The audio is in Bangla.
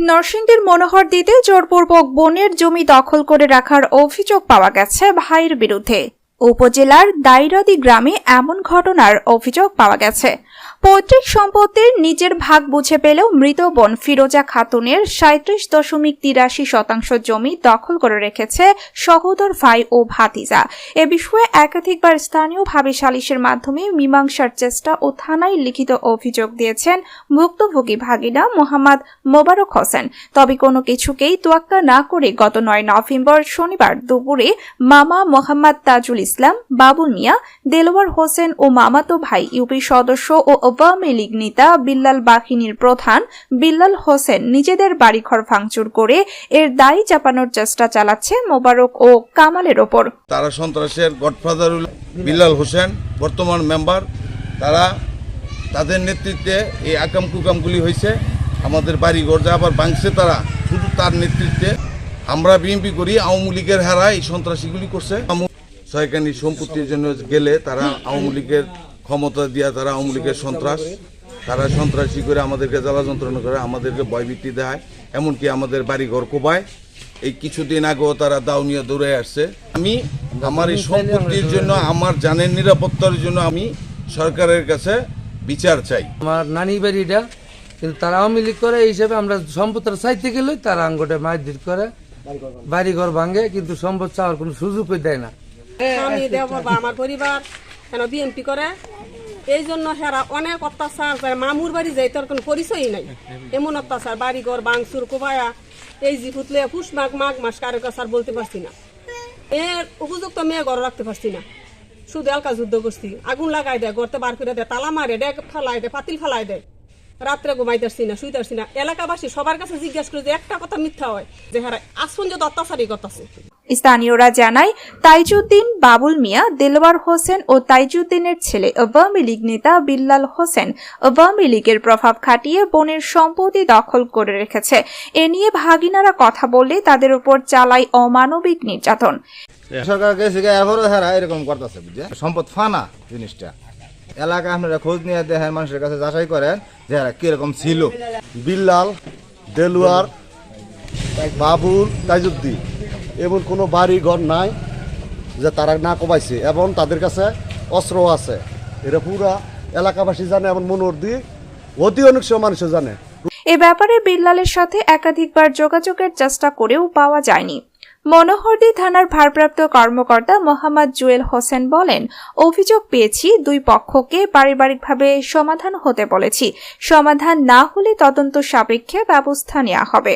নরসিংদীর মনোহর দিতে জোরপূর্বক বনের জমি দখল করে রাখার অভিযোগ পাওয়া গেছে ভাইয়ের বিরুদ্ধে। উপজেলার দাইরাদি গ্রামে এমন ঘটনার অভিযোগ পাওয়া গেছে। পৈতৃক সম্পত্তির নিজের ভাগ বুঝে পেলেও মৃত বোন ফিরোজা খাতুনের সাঁত্রিশ দশমিক তিরাশি শতাংশ জমি দখল করে রেখেছে সহোদর ভাই ও ভাতিজা। এ বিষয়ে একাধিকবার স্থানীয়ভাবে সালিশের মাধ্যমে মীমাংসার চেষ্টা ও থানায় লিখিত অভিযোগ দিয়েছেন ভুক্তভোগী ভাগিনা মোহাম্মদ মোবারক হোসেন। তবে কোনো কিছুকেই তোয়াক্কা না করে গত নয় নভেম্বর শনিবার দুপুরে মামা মোহাম্মদ তাজুল ইসলাম, বাবুল মিয়া, দেলোয়ার হোসেন ও মামাতো ভাই ইউপি সদস্য ও আওয়ামী লীগ নেতা, বিল্লাল বাহিনীর প্রধান, বিল্লাল হোসেন নিজেদের বাড়িঘর ভাঙচুর করে এর দায়ী চাপানোর চেষ্টা চালাচ্ছে মোবারক ও কামালের ওপর। তারা সন্ত্রাসের গডফাদার বিল্লাল হোসেন, বর্তমান মেম্বার। তারা তাদের নেতৃত্বে এই আকাম কুকামগুলি হয়েছে। আমাদের বাড়িঘর যা আবার ভাঙছে তারা, শুধু তার নেতৃত্বে। আমরা বিএনপি করি, আওয়ামী লীগের হারা এই সন্ত্রাসীগুলি করছে। ছয়খানি সম্পত্তির জন্য গেলে তারা আওয়ামী লীগের ক্ষমতা দিয়া তারা আওয়ামী লীগের সন্ত্রাস তারা সন্ত্রাসী করে আমাদেরকে জ্বালা যন্ত্রণা করে আমাদেরকে ভয়ভীতি দেয় এমনকি আমাদের বাড়িঘর কোবায় এই কিছুদিন আগেও তারা দাও নিয়ে দৌড়ে আসছে। আমি আমার এই সম্পত্তির জন্য আমার জানের নিরাপত্তার জন্য আমি সরকারের কাছে বিচার চাই। আমার নানি বাড়িটা কিন্তু তারা আওয়ামী লীগ করে এই হিসাবে আমরা সম্পদটা চাইতে গেলে তারা আঙ্গটে মারধর করে বাড়ি ঘর ভাঙে কিন্তু সম্পদ চাওয়ার কোনো সুযোগই দেয় না। আমার পরিবার কেন বিএনপি করে? এই জন্য হেরা অনেক অত্যাচার করে মামুর বাড়ি যাই তোর কোনো পরিচয়ই নাই। এমন অত্যাচার বাড়ি ঘর বাংসুর, কোবায়া, এই জি ফুটলে পুষ মাঘ মাঘ মাস কারও কাছে বলতে পারছি না। এর উপযুক্ত মেয়ে ঘর রাখতে পারছি না। শুধু এলকা যুদ্ধ করছি। আগুন লাগাই দেয় গড়তে বার করে দেয়, তালা মারে, ডেক ফেলাই দেয় পাতিল ফেলাই দেয়। রাত্রে ঘুমাইতে পারছি না, শুইতে পারছি না। এলাকাবাসী সবার কাছে জিজ্ঞাসা করে যে একটা কথা মিথ্যা হয়, যে হেরা আসুন যে অত্যাচারই করতেছে। স্থানীয়রা জানায়, তাইজুদ্দিন, বাবুল মিয়া, দেলোয়ার হোসেন ও তাইজুদ্দিনের ছেলে আওয়ামী লীগ নেতা বিল্লাল হোসেন আওয়ামী লীগের প্রভাব খাটিয়ে বনের সম্পত্তি দখল করে রেখেছে। এ নিয়ে ভাগিনারা কথা বললে তাদের উপর চালায় অমানবিক নির্যাতন। সরকার গেছে গিয়ে এখনও হেরা এরকম করতেছে, বুঝছে? সম্পদ ফানা জিনিসটা। এলাকা আপনারা খোঁজ নিয়ে দেখেন, মানুষের কাছে যাচাই করেন যে এরা কীরকম ছিল। বিল্লাল, দেলুয়ার, বাবুল, তাইজুদ্দিন। এমন কোনো বাড়ি ঘর নাই যে তারা না কমাইছে, এবং তাদের কাছে অস্ত্র আছে। এটা পুরা এলাকাবাসী জানে এমন মনোর দিয়ে অতি অনেক সময় মানুষ জানে। এ ব্যাপারে বিল্লালের সাথে একাধিকবার যোগাযোগের চেষ্টা করেও পাওয়া যায়নি। মনোহরদী থানার ভারপ্রাপ্ত কর্মকর্তা মোহাম্মদ জুয়েল হোসেন বলেন, অভিযোগ পেয়েছি, দুই পক্ষকে পারিবারিকভাবে সমাধান হতে বলেছি। সমাধান না হলে তদন্ত সাপেক্ষে ব্যবস্থা নেওয়া হবে।